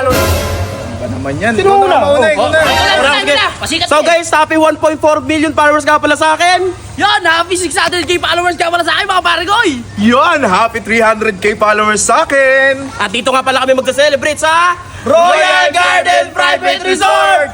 followers. Ba naman yan? Sino Ikaw na, una? mauna, Oh, ikaw oh. na. Sige. Pasikat So eh. guys, happy 1.4 million followers nga pala sa akin. Yan, happy 600k followers ka pala sa akin mga pare ko. oy. Yun, happy 300k followers sa akin. At dito nga pala kami magsa-celebrate sa Royal Garden Private Resort!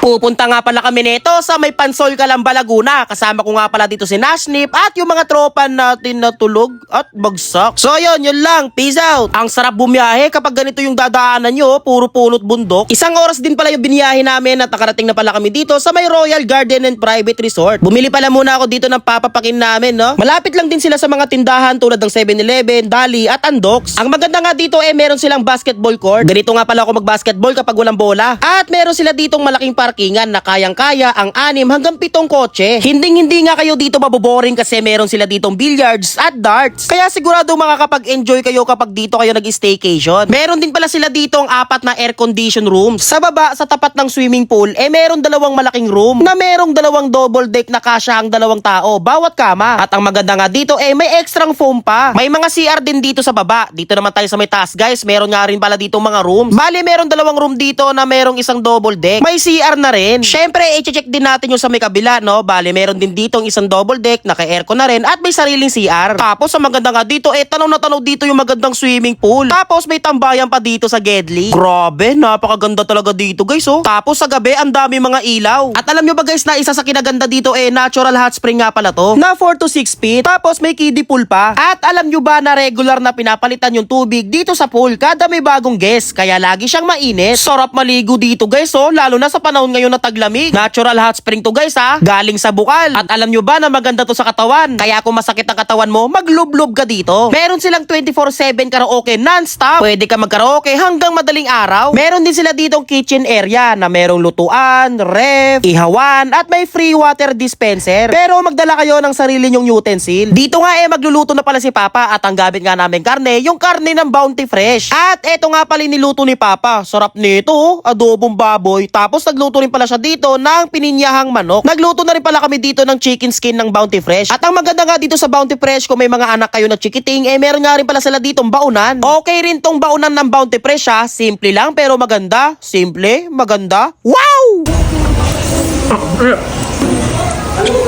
Pupunta nga pala kami nito sa may Pansol Calamba, Laguna. Kasama ko nga pala dito si Nashnip at yung mga tropa natin na tulog at bagsak. So yun, yun lang. Peace out. Ang sarap bumiyahe kapag ganito yung dadaanan nyo, puro punot bundok. Isang oras din pala yung biniyahe namin at nakarating na pala kami dito sa may Royal Garden and Private Resort. Bumili pala muna ako dito ng papapakin namin, no? Malapit lang din sila sa mga tindahan tulad ng 7-Eleven, Dali at Andox. Ang maganda nga dito eh meron silang basketball court. Ganito nga pala ako mag-basketball kapag walang bola. At meron sila ditong malaking parkingan na kayang-kaya ang anim hanggang pitong kotse. Hinding-hindi nga kayo dito maboboring kasi meron sila ditong billiards at darts. Kaya sigurado makakapag-enjoy kayo kapag dito kayo nag-staycation. Meron din pala sila ditong apat na air condition rooms. Sa baba, sa tapat ng swimming pool, eh meron dalawang malaking room na merong dalawang double deck na kasya ang dalawang tao, bawat kama. At ang maganda nga dito, eh may extrang foam pa. May mga CR din dito sa baba. Dito naman tayo sa may taas, guys. Meron nga rin pala dito mga rooms. Bali, meron dalawang room dito na merong isang double deck. May CR na rin. Syempre, i-check din natin yung sa may kabila, no? Bali, meron din dito isang double deck, naka-aircon na rin, at may sariling CR. Tapos, ang maganda nga dito, eh, tanaw na tanaw dito yung magandang swimming pool. Tapos, may tambayan pa dito sa Gedli. Grabe, napakaganda talaga dito, guys, oh. Tapos, sa gabi, ang dami mga ilaw. At alam nyo ba, guys, na isa sa kinaganda dito, eh, natural hot spring nga pala to. Na 4 to 6 feet. Tapos, may kiddie pool pa. At alam nyo ba na regular na pinapalitan yung tubig dito sa pool kada may bagong guest. Kaya lagi siyang mainit. Sarap maligo dito, guys, oh. Lalo na sa panahon ngayon na taglamig. Natural hot spring to, guys, ha. Galing sa bukal. At alam nyo ba na maganda to sa katawan? Kaya kung masakit ang katawan mo, maglublob ka dito. Meron silang 24-7 karaoke non-stop. Pwede ka magkaraoke hanggang madaling araw. Meron din sila ditong kitchen area na merong lutuan, ref, ihawan, at may free water dispenser. Pero magdala kayo ng sarili nyong utensil. Dito nga eh, magluluto na pala si Papa at ang gamit nga namin karne, yung karne ng Bounty Fresh. At eto nga pala niluto ni Papa. Sarap nito, oh. adobong baboy. Tapos nagluto rin pala siya dito ng pininyahang manok. Nagluto na rin pala kami dito ng chicken skin ng Bounty Fresh. At ang maganda nga dito sa Bounty Fresh, kung may mga anak kayo na chikiting, eh meron nga rin pala sila ditong baunan. Okay rin tong baunan ng Bounty Fresh ha. Simple lang pero maganda. Simple, maganda. Wow!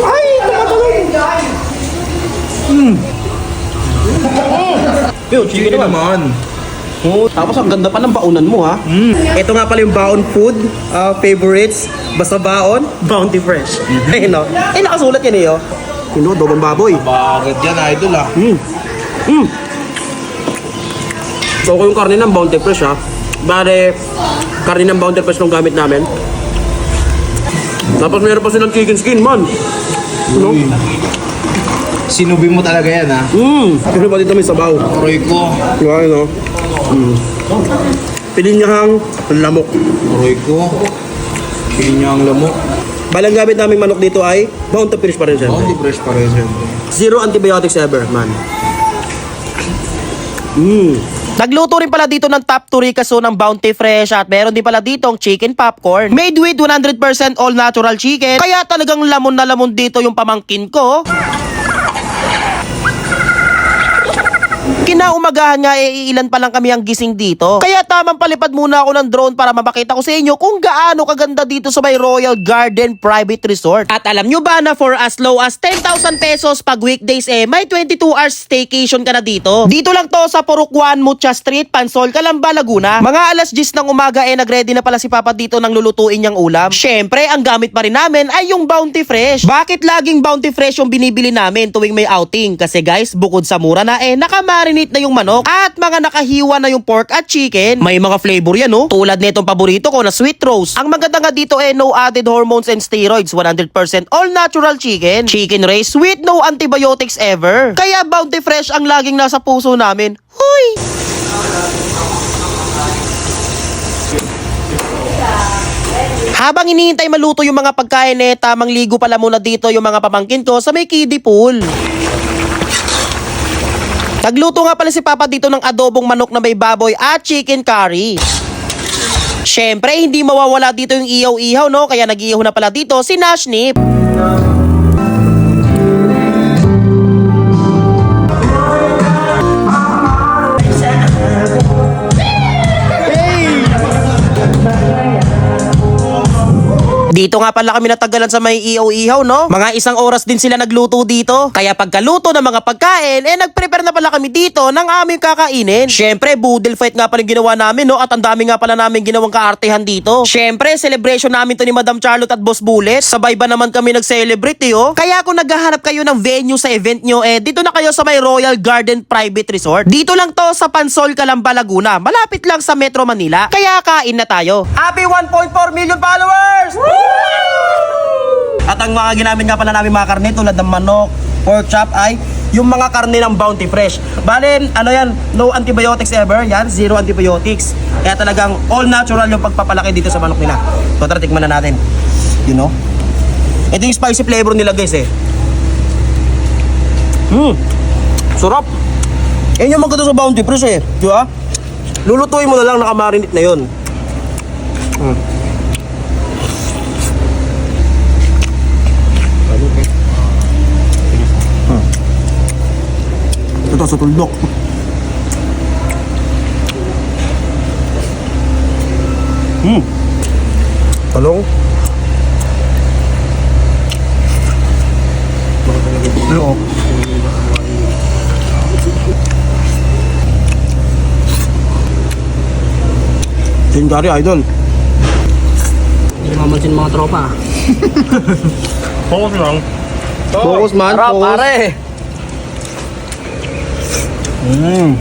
Ay, Yo, Sige naman. Oh, tapos ang ganda pa ng baonan mo ha. Ito nga pala yung baon food, uh, favorites, basta baon, bounty fresh. Ayun no. Eh nakasulat yan eh oh. Kuno, dobang baboy. Bakit yan, idol ah? Mm. Mm. So ko yung karne ng bounty fresh ha. Bale, karne ng bounty fresh yung gamit namin. Tapos meron pa silang chicken skin man. No? Sinubi mo talaga yan ah. Mm. Pero pa dito may sabaw. Aroy ko. Diba, no? Mm. Pilinyahang lamok. Aroy ko. Hindi niya ang lamok. Balang gamit namin manok dito ay bounty fresh pa rin siya. Bounty fresh pa rin syempre. Zero antibiotics ever, man. Mm. Nagluto rin pala dito ng top 2 rikaso ng Bounty Fresh at meron din pala dito ang chicken popcorn. Made with 100% all natural chicken. Kaya talagang lamon na lamon dito yung pamangkin ko. Kinaumagahan nga eh, ilan pa lang kami ang gising dito. Kaya tamang palipad muna ako ng drone para mapakita ko sa inyo kung gaano kaganda dito sa may Royal Garden Private Resort. At alam nyo ba na for as low as 10,000 pesos pag weekdays eh, may 22 hours staycation ka na dito. Dito lang to sa Porukwan, Mucha Street, Pansol, Calamba, Laguna. Mga alas 10 ng umaga eh, nagready na pala si Papa dito ng lulutuin niyang ulam. Syempre, ang gamit pa rin namin ay yung Bounty Fresh. Bakit laging Bounty Fresh yung binibili namin tuwing may outing? Kasi guys, bukod sa mura na eh, nakamarinate na yung manok at mga nakahiwa na yung pork at chicken. May mga flavor yan, no? Tulad nitong paborito ko na sweet roast. Ang maganda nga dito eh, no added hormones and steroids, 100% all natural chicken. Chicken raised with no antibiotics ever. Kaya Bounty Fresh ang laging nasa puso namin. Huy! Habang iniintay maluto yung mga pagkain eh, tamang ligo pala muna dito yung mga pamangkin ko sa may kiddie pool. Nagluto nga pala si Papa dito ng adobong manok na may baboy at chicken curry. Siyempre, hindi mawawala dito yung ihaw-ihaw, no? Kaya nag-ihaw na pala dito si Nashnip. Dito nga pala kami natagalan sa may ihaw-ihaw, no? Mga isang oras din sila nagluto dito. Kaya pagkaluto ng mga pagkain, eh nagprepare na pala kami dito ng aming kakainin. Syempre, boodle fight nga pala ginawa namin, no? At ang dami nga pala namin ginawang kaartehan dito. Syempre, celebration namin to ni Madam Charlotte at Boss Bullet. Sabay ba naman kami nag-celebrate, eh, oh? Kaya kung naghahanap kayo ng venue sa event nyo, eh, dito na kayo sa may Royal Garden Private Resort. Dito lang to sa Pansol, Calamba, Laguna. Malapit lang sa Metro Manila. Kaya kain na tayo. Happy 1.4 million followers! At ang mga ginamit nga pala namin mga karne tulad ng manok, pork chop ay yung mga karne ng Bounty Fresh. Bale, ano yan, no antibiotics ever, yan, zero antibiotics. Kaya talagang all natural yung pagpapalaki dito sa manok nila. So tara, tikman na natin. You know? Ito yung spicy flavor nila guys eh. Hmm, sarap. Yan yung maganda sa Bounty Fresh eh, di ba? Lulutuin mo na lang, nakamarinate na yun. Hmm. Sa tuldok. Hmm. Talong. Oo. Tin curry idol. Hindi mamansin mga tropa. Focus lang. Focus man, Harap, focus. pare. Mm.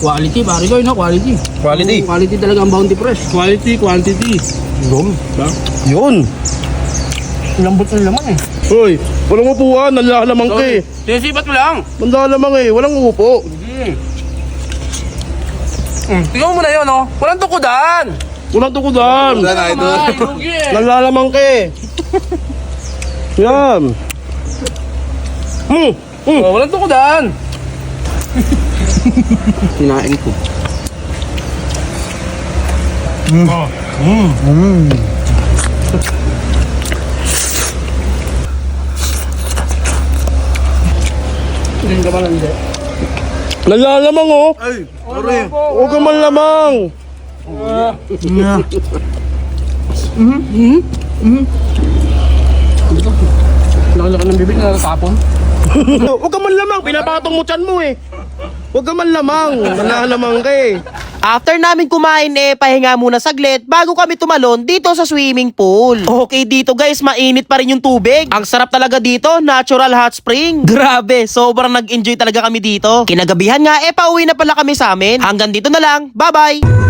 Quality, pare ko, no? Quality. Quality. Oo, quality talaga ang Bounty Fresh. Quality, quantity. Yun. Yun. Lambot ng laman eh. Hoy, walang upuan, nalalamang ka eh. Sinisipat mo lang. Nalalamang eh, walang upo. Hmm. Tingnan mo na yun, oh. Walang tukudan. Walang tukudan. Ay, lugi eh. Nalalamang ka eh. Yan. Hmm. Oh, walang tukudan. Kinain ko. Hindi ka ba hindi? Nalalamang oh. Ay, sorry. Huwag kang malamang. Laki-laki ng bibig na natapon. Huwag kang malamang, pinapatong mo tiyan mo eh. Huwag kang malamang, nalalamang ka eh. After namin kumain eh, pahinga muna saglit bago kami tumalon dito sa swimming pool. Okay dito guys, mainit pa rin yung tubig. Ang sarap talaga dito, natural hot spring. Grabe, sobrang nag-enjoy talaga kami dito. Kinagabihan nga eh, pauwi na pala kami sa amin. Hanggang dito na lang, bye-bye!